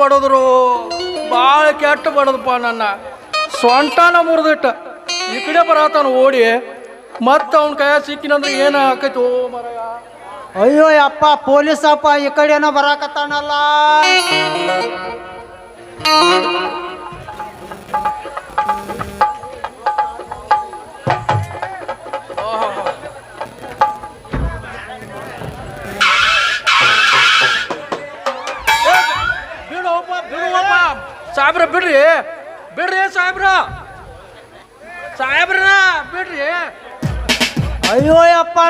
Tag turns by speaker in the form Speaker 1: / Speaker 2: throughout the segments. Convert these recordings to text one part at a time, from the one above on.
Speaker 1: ಬಡದ್ರು ಭಾಳ ಕೆಟ್ಟ ಬಡದಪ್ಪ ನನ್ನ. ಸೊಂಟನ ಮುರಿದಿಟ್ಟ. ಈ ಕಡೆ ಬರತಾನ ಓಡಿ. ಮತ್ತೆ ಅವನ ಕೈ ಸಿಕ್ಕಿನಂದ್ರೆ ಏನು ಆಕೈತಿ ಓ ಮರಯ.
Speaker 2: ಅಯ್ಯೋ ಅಪ್ಪ ಪೊಲೀಸ್ ಅಪ್ಪ ಈ ಕಡೆನೋ ಬರಾಕತ್ತಾನಲ್ಲ.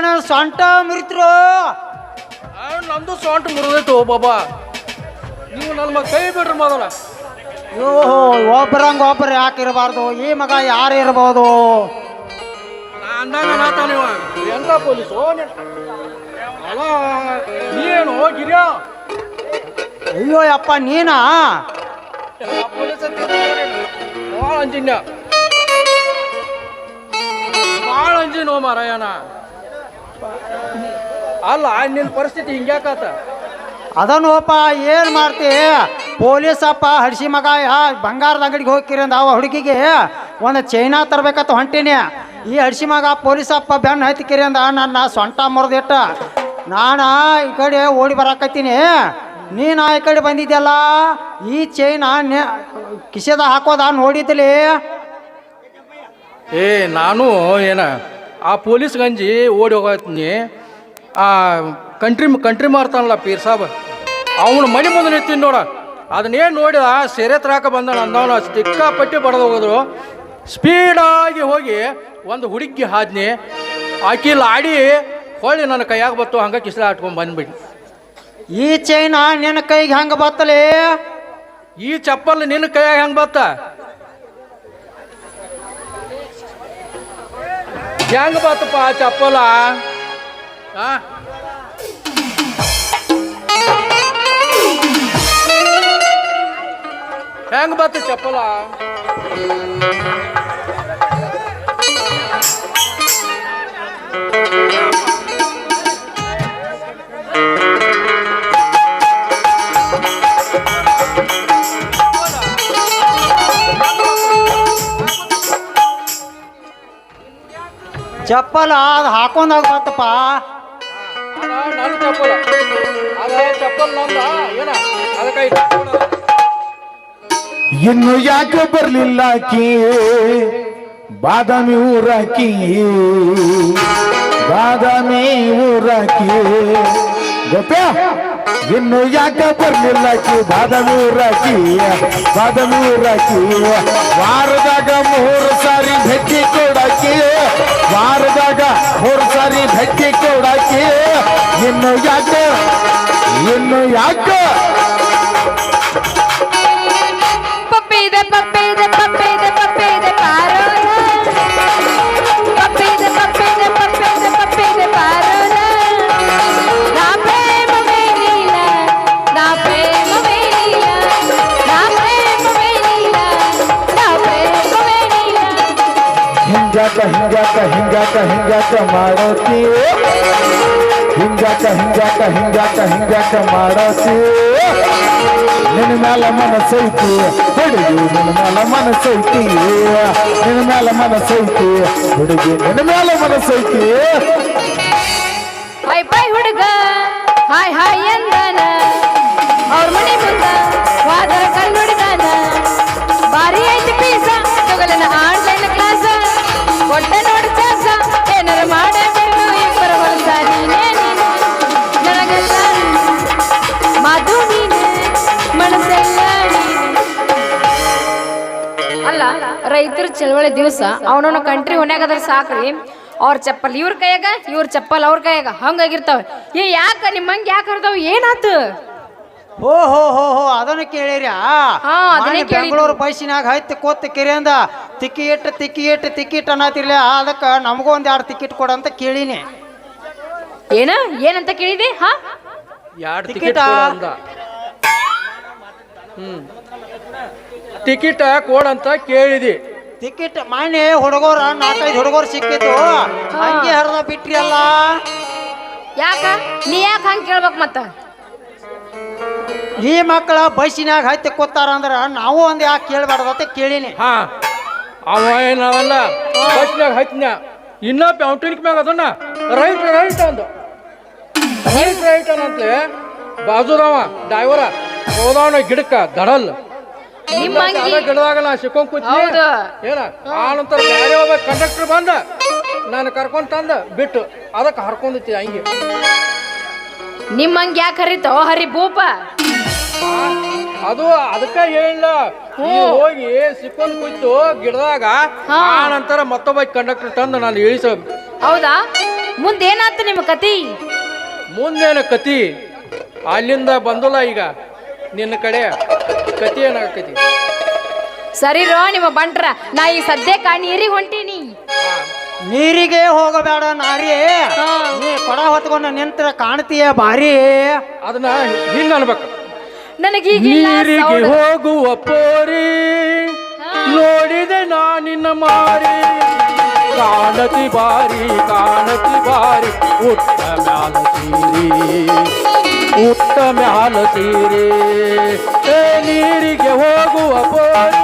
Speaker 2: ನನ್ನ ಸೊಂಟ ಮುರಿತ್ರು.
Speaker 1: ನಮ್ದು ಸೊಂಟ ಮುರಿದೈತು ಬಾಬಾ. ನೀವು ನನ್ನ ಮಗ ಕೈ ಬಿಡ್ರಿ ಮೊದಲ.
Speaker 2: ಅಯ್ಯೋ ಒಬ್ಬರಂಗ ಒಬ್ಬರು ಯಾಕೆ ಇರಬಾರ್ದು? ಈ ಮಗ ಯಾರು
Speaker 1: ಇರಬಹುದು ಅಂದಾಗ ನಾತಾನ ಇವ ಎಂತ ಪೊಲೀಸು? ಅಲ್ಲ ನೀನು ಗಿರ್ಯಾ?
Speaker 2: ಅಯ್ಯೋ ಅಪ್ಪ ನೀನಾ?
Speaker 1: ಪೊಲೀಸ್ ಭಾಳ ಅಂಜಿನ್ಯ. ಭಾಳ ಅಂಜಿನೋ ಮಾರಾಯಣ. ಅಲ್ಲ ನಿನ್ನ ಪರಿಸ್ಥಿತಿ ಹಿಂಗ್ಯಾಕಾತ
Speaker 2: ಅದನ್ನೋಪ ಏನು ಮಾಡ್ತಿ? ಪೊಲೀಸ್ ಅಪ್ಪ ಹಡ್ಸಿ ಮಗ ಯಾ ಬಂಗಾರದ ಅಂಗಡಿಗೆ ಹೋಗ್ತೀರಿ ಅಂದ ಅವ ಹುಡುಗಿಗೆ. ಒಂದು ಚೈನಾ ತರ್ಬೇಕತ್ತ ಹೊಂಟೀನಿ. ಈ ಹಡ್ಸಿ ಮಗ ಪೊಲೀಸ್ ಅಪ್ಪ ಬೆನ್ನು ಹತ್ತಿಕಿರಿ ಅಂದ ನನ್ನ ಸೊಂಟ ಮುರಿದಿಟ್ಟ. ನಾನು ಈ ಕಡೆ ಓಡಿ ಬರಾಕತ್ತೀನಿ. ನೀನು ಈ ಕಡೆ ಬಂದಿದ್ದೆಲ್ಲ ಈ ಚೈನ ಕಿಸೆದ ಹಾಕೋದ ನೋಡಿದ್ಲಿ?
Speaker 1: ಏ ನಾನು ಏನ ಆ ಪೊಲೀಸ್ ಗಂಜಿ ಓಡಿ ಹೋಗತ್ನಿ. ಆ ಕಂಟ್ರಿ ಕಂಟ್ರಿ ಮಾರ್ತಾನಲ್ಲ ಪೀರ್ ಸಾಬ್. ಅವನು ಮನೆ ಮುಂದೆ ನಿಂತೀನಿ ನೋಡ. ಅದನ್ನೇನು ನೋಡಿದ ಸೆರೆ ತರಾಕ ಬಂದ ಅಂದವನ. ಸಿಕ್ಕಾಪಟ್ಟಿ ಬಡದು ಹೋಗಿದ್ರು. ಸ್ಪೀಡಾಗಿ ಹೋಗಿ ಒಂದು ಹುಡುಗಿ ಹಾದ್ನಿ. ಆಕಿ ಲಾಡಿ ಹೊಳ್ಳಿ ನನ್ನ ಕೈಯಾಗ ಬತ್ತು ಹಂಗೆ ಕಿಸಲ ಆಟ್ಕೊಂಡು ಬಂದ್ಬಿಟ್ಟು
Speaker 2: ಈ ಚೈನ ನಿನ್ನ ಕೈಗೆ ಹೆಂಗೆ ಬತ್ತಲೇ?
Speaker 1: ಈ ಚಪ್ಪಲ್ ನಿನ್ನ ಕೈಯಾಗ ಹೆಂಗೆ ಬತ್ತ? ಹೆಂಗೆ ಬತ್ತಪ್ಪ ಚಪ್ಪಲ? ಆ? ಹೆಂಗ್ ಬತ್ತ ಚಪ್ಪಲ?
Speaker 2: ಚಪ್ಪಲ ಅದು ಹಾಕೊಂಡಾಗ ಬತ್ತಪ್ಪ
Speaker 1: ಅದ ನನ್ನ ಚಪ್ಪಲ ನಂದ
Speaker 3: ಇನ್ನು ಯಾಕೆ ಬರ್ಲಿಲ್ಲ ಆಕಿ ಬಾದಾಮಿ ಊರಾಕಿ ಬಾದಾಮಿ ಊರಾಕಿ ಗೊತ್ತಾ ಇನ್ನು ಯಾಕ ಬರ್ಲಿಲ್ಲ ಕಿ ಬಾದಾಮಿ ಊರಾಕಿ ಬಾದಾಮಿ ಊರಾಕಿ ವಾರದಾಗ ಮೂರು ಸಾರಿ ಭೇಟಿ ಕೊಡಾಕಿ ವಾರದಾಗ ಮೂರು ಸಾರಿ ಭೇಟಿ ಕೊಡಾಕಿ ಇನ್ನು ಯಾಕೆ? ಇನ್ನು ಯಾಕೆ? ಹಿಂಗಾಕ ಹಿಂಗಾಕ ಹಿಂಗಾಕ ಹಿಂಗಾಕ ಮಾಡೋತಿ ಹಿಂಗಾಕ ಹಿಂಗಾಕ ಹಿಂಗಾಕ ಹಿಂಗಾಕ ಮಾಡೋತಿ ನಿನ್ನ ಮ್ಯಾಲ ಮನಸ್ಸೈತಿ ಹುಡುಗಿ ನಿನ್ನ ಮ್ಯಾಲ ಮನಸ್ಸೈತಿ ನಿನ್ನ ಮ್ಯಾಲ ಮನಸ್ಸೈತಿ ಹುಡುಗಿ ನಿನ್ನ ಮ್ಯಾಲ ಮನಸ್ಸೈತಿ
Speaker 4: ಹಾಯ್ ಬಾಯ್ ಹುಡುಗ ಹಾಯ್ ಹಾಯ್ ಎಂದಾನ ಅವ್ರ ಮನೆ ರೈತರ ಚಳವಳಿ ದಿವಸ ಅವನವನ ಕಂಟ್ರಿ ಹೊನ್ಯಾಗದ್ರ ಸಾಕ್ರಿ. ಅವ್ರ ಚಪ್ಪಲ್ ಇವ್ರ ಕೈಯಾಗ ಇವ್ರ ಚಪ್ಪಲ್ ಅವ್ರ ಕೈಯಾಗ. ಹಂಗಾಗಿರ್ತಾವ. ಏ ಯಾಕ ನಿಮ್ಮಂಗೆ ಯಾಕೆ ಹರಿದಾವ? ಏನಾತು?
Speaker 2: ಹೋ ಹೋ ಹೋ ಹೋ ಅದನ್ನ ಕೇಳಿರಿ
Speaker 4: ಹಾ, ಅದನ್ನೇ.
Speaker 2: ಬೆಂಗಳೂರು ಬಸ್ಸಿನಾಗ ಹೈತ್ ಕೋತ್ ಕೆರೆಯಿಂದ ತಿಕ್ಕಿಟ್ ತಿಕ್ಕಿಟ್ ತಿಕ್ಕಿಟ್ ಅನ್ನತಿರ್ಲಿ. ಅದಕ್ಕೆ ನಮಗೂ ಒಂದ್ ಎರಡು ಟಿಕೆಟ್ ಕೊಡಂತ ಕೇಳಿನಿ.
Speaker 4: ಏನ? ಏನಂತ ಕೇಳಿದೆ? ಹಾ?
Speaker 1: ಎರಡು? ಅಂದ. ಹ್ಮ್. ಟಿಕೆಟ್ ಕೊಡ ಅಂತ ಕೇಳಿದಿ.
Speaker 2: ಟಿಕೆಟ್ ಮಾನೆ ಹುಡುಗರ ನಾಲ್ಕೈದು ಹುಡುಗರು ಸಿಕ್ಕಿತ್ತು ಹಂಗೆ ಹರಿದ ಬಿಟ್ರಿ ಅಲ್ಲ.
Speaker 4: ಯಾಕ? ನೀ ಯಾಕೆ ಹಂಗೆ ಕೇಳ್ಬೇಕು ಮತ್ತ?
Speaker 2: ಈ ಮಕ್ಕಳ ಬಸ್ಸಿನಾಗ ಹತ್ತಿ ಕೂತಾರ ಅಂದ್ರ ನಾವು ಒಂದ್ ಯಾಕೆ ಕೇಳಬಾರ್ದು ಅಂತ ಕೇಳಿನಿ.
Speaker 1: ಹಾ. ಅವ ಏನವಲ್ಲ ಬಸ್ನಾಗ ಹತ್ತಿನ ಇನ್ನ ಪೌಂಟಿನಿಕ್ ಮ್ಯಾಗ ಅದನ್ನ ರೈಟ್ ರೈಟ್ ಅಂದ. ರೈಟ್ ರೈಟ್ ಅನ್ನಂತೆ ಬಾಜುದವ ಡ್ರೈವರ ಹೋದವನ ಗಿಡಕ್ಕ ದಡಲ್.
Speaker 4: ನಿಮ್ಮ ಅಂಗಿ
Speaker 1: ಸಿಕ್ಕೊಂಡ್ ಕೂತ್ನಿ
Speaker 4: ಹೌದು.
Speaker 1: ಏನ ಆ ನಂತರ ಬೇರೆ ಒಬ್ಬ ಕಂಡಕ್ಟರ್ ಬಂದ ನಾನು ಕರ್ಕೊಂಡ್ ತಂದ ಬಿಟ್ಟು ಅದಕ್ಕೆ ಹರ್ಕೊಂಡೈತಿ ಹಂಗೆ.
Speaker 4: ನಿಮ್ಮ ಅಂಗಿ ಯಾಕೆ ಹರಿತೋ ಹರಿ ಭೂಪ.
Speaker 1: ಅದು ಅದಕ್ಕ ಹೇಳಿಲ್ಲ. ನೀ ಹೋಗಿ ಸಿಕ್ಕೊಂಡ್ ಕೂತು ಗಿಡದಾಗ
Speaker 4: ಹಾ.
Speaker 1: ಆ ನಂತರ ಮತ್ತೊಬ್ಬ ಕಂಡಕ್ಟರ್ ತಂದು ನಾನು ಇಳಿಸ
Speaker 4: ಹೌದಾ? ಮುಂದೇನಾಯ್ತು ನಿಮ್ಮ ಕತಿ?
Speaker 1: ಮುಂದೇನ ಕತಿ? ಅಲ್ಲಿಂದ ಬಂದಲ್ಲ ಈಗ. ನಿನ್ನ ಕಡೆ ಕತಿ ಏನಾಗ್ತೈತಿ
Speaker 4: ಸರಿ ರೋ ನಿಮ್ಮ ಬಂಟ್ರ ನಾ ಈಗ ಸದ್ಯಕ್ಕ ನೀರಿಗೆ ಹೊಂಟೀನಿ.
Speaker 2: ನೀರಿಗೆ ಹೋಗಬೇಡ ನಾರಿ. ನೀ ಕೊಡ ಹೊತ್ಕೊಂಡು ನಿಂತ್ರ ಕಾಣ್ತೀಯ ಬಾರಿ.
Speaker 1: ಅದನ್ನ ಹಿಂಗ ಅನ್ಬೇಕು.
Speaker 4: ನನಗೆ
Speaker 1: ನೀರಿಗೆ. ಹೋಗುವ ಪೋರಿ. ನೋಡಿದೆ ನಾ ನಿನ್ನ ಮಾರಿ. ಕಾಣತಿ ಬಾರಿ ಕಾಣತಿ ಬಾರಿ ಉಟ್ಟ ಮ್ಯಾಲ ಸೀರಿ ಮ್ಯಾಲ ಸೀರಿ ಏ ನೀರಿಗೆ ಹೋಗುವ ಪೋರಿ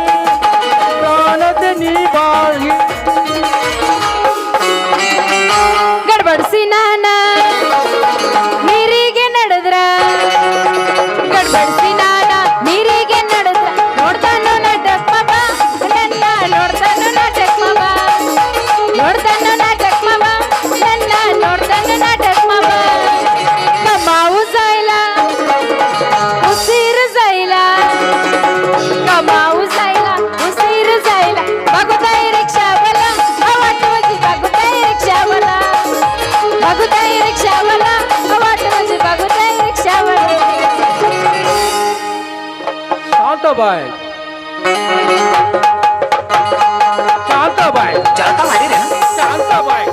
Speaker 1: ಪ್ರಾಣದ ನೀ ಬಾಳಿ
Speaker 4: ಗಡ್ಬಡ್ಸಿ
Speaker 1: शांताबाई शांताबाई शांताबाई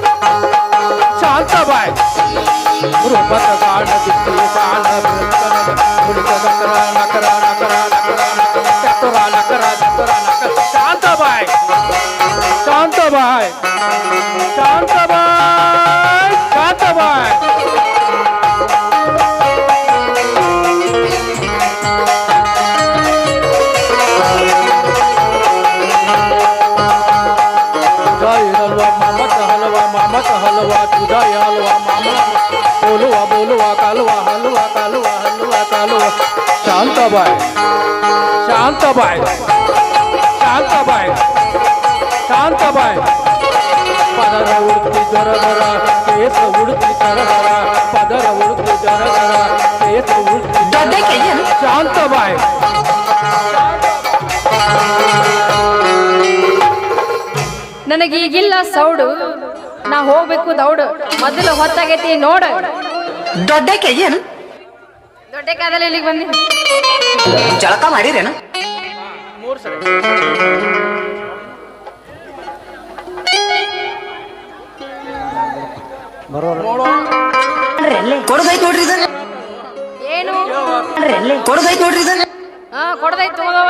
Speaker 1: शांताबाई रूपत काळ दिसते काळ नकरा नकरा नकरा नकरा नकरा. नकरा नकरा बोलवा बोलवा कालवा हलवा कालवा हलवा कालवा शांताबाई शांताबाई शांताबाई शांताबाई ಪದರ ಉಡುತ್ತಿ ಜರ ಜರ ಕೇಸ ಉಡುತ್ತಿ ಜರ ಜರ ಪದರ ಉಡುತ್ತಿ ಜರ ಜರ ಕೇಸ ಉಡುತ್ತಿ ಶಾಂತಬಾಯಿ
Speaker 4: ನನಗೀಗಿಲ್ಲ ಸೌಡು ನಾ ಹೋಗ್ಬೇಕು ದೌಡು ಮೊದಲು ಹೊತ್ತಾಗೈತಿ ನೋಡು
Speaker 5: ದೊಡ್ಡಕ್ಕೆ ಏನು
Speaker 4: ದೊಡ್ಡ ಕಾದಲ್ಲಿ ಇಲ್ಲಿಗೆ ಬಂದಿ?
Speaker 5: ಜಳಕ ಮಾಡಿರೇನು?
Speaker 1: ಮೂರು ಸಲ
Speaker 5: ಕೊಡದೈತ್ ನೋಡ್ರಿ ಇದು
Speaker 4: ಏನು?
Speaker 5: ಕೊಡದೈತ್ ನೋಡ್ರಿ ಇದು
Speaker 4: ಹಾ ಕೊಡದೈತ್ ತಗೋದವ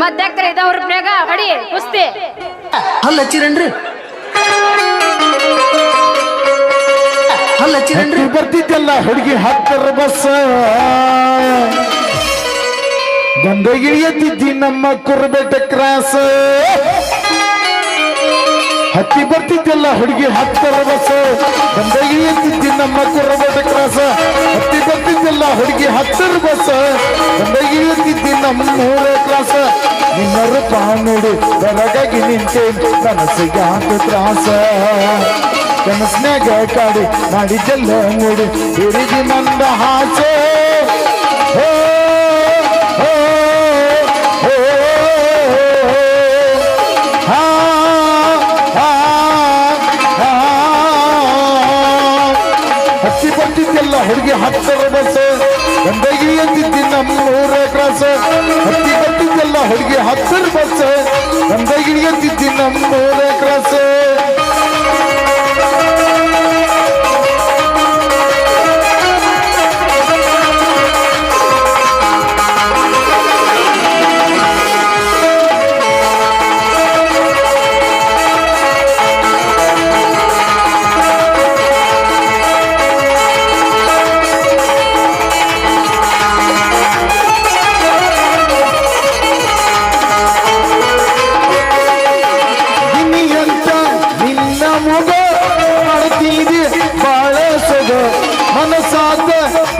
Speaker 4: ಮತ್ತೆ ಯಾಕ್ತಾರೆ ಇದಾವ ರೂಪಾಯಾಗ ಹೊಡಿ ಕುಸ್ತಿ.
Speaker 5: ಹಲ್ಲ ಹಚ್ಚಿರನ್ರಿ?
Speaker 3: ಬರ್ತಿದ್ದಲ್ಲ ಹುಡುಗಿ ಹತ್ತರ ಬಸ್. ಗಂಧಗಿಳಿಯತ್ತಿದ್ದಿ ನಮ್ಮ ಕುರ್ಬೆಟ್ಟ ಕ್ರಾಸ್. ಹತ್ತಿ ಬರ್ತಿದ್ದಲ್ಲ ಹುಡುಗಿ ಹತ್ತರ ಬಸ್. ಗಂಧಗಿಳಿಯತ್ತಿದ್ದಿ ನಮ್ಮ ಕುರ್ಬೆಟ್ಟ ಕ್ರಾಸ ಹತ್ತಿ ಬರ್ತಿದ್ದಲ್ಲ ಹುಡುಗಿ ಹತ್ತರ ಬಸ್. ಗಂಧಗಿಳಿಯತ್ತಿದ್ದಿ ನಮ್ಮ ಮೂರೇ ಕ್ರಾಸ. ನಿನ್ನ ರೂಪ ನೋಡಿ ಬೆರಗಾಗಿ ನಿಂತೆ ಕನಸಿಗೆ ಹಾಕು ತ್ರಾಸ. ಕನಸ್ನ್ಯಾಗ ಕಾಡಿ ಮಾಡಿದ್ದೆಲ್ಲ ನೋಡಿ ಹುಡುಗಿ ಮಂದ ಹಾಸೆ. ಹೋ, ಹೋ, ಬರ್ತಿದ್ದೆಲ್ಲ ಹುಡುಗಿ ಹತ್ತರ ಬಸ್. ಗಂಡಗಿ ಎಂದಿದ್ದಿ ನಮ್ಮೂರ ಕ್ರಾಸ್. ಹತ್ತಿ ಕಟ್ಟಿದ್ದೆಲ್ಲ ಹುಡುಗಿ ಹತ್ತರ ಬಸ್. ಗಂಡಗಿ ಎಂದಿದ್ದಿ ನಮ್ಮೂರ ಕ್ರಾಸ್. ಮನಸಾದ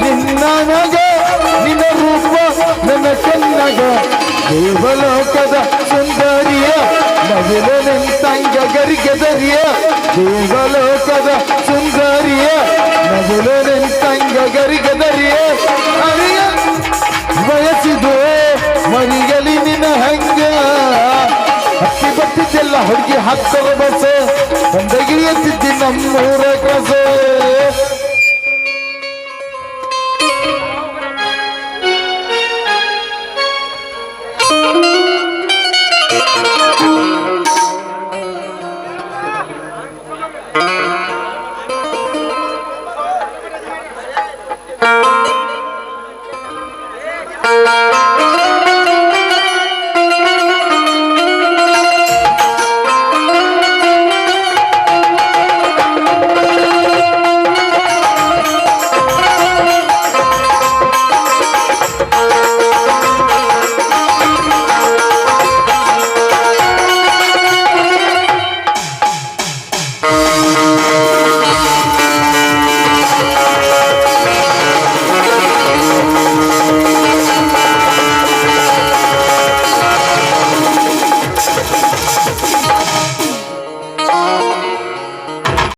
Speaker 3: ನಿನ್ನನಗ ನಿನ್ನ ರೂಪ, ನನ್ನ ಕನ್ನಗ ದೇವಲೋಕದ ಸುಂದರಿಯ, ನವಿಲು ನಿಂತಂಗ ಗರಿಗೆದರಿಯ ದೇವಲೋಕದ ಸುಂದರಿಯ, ನವಿಲು ನಿಂತಂಗ ಗರಿಗೆದರಿಯ ಅರಿಯ ಬಯಸಿದು ಮರಿಗಲಿ ನಿನ್ನ ಹಂಗ. ಹತ್ತಿ ಬತ್ತಿದ್ದೆಲ್ಲ ಹುಡುಗಿ ಹತ್ತರ ಬಸ್. ಎತ್ತಿದ್ದಿ ನಮ್ಮೂರ ಕಸ.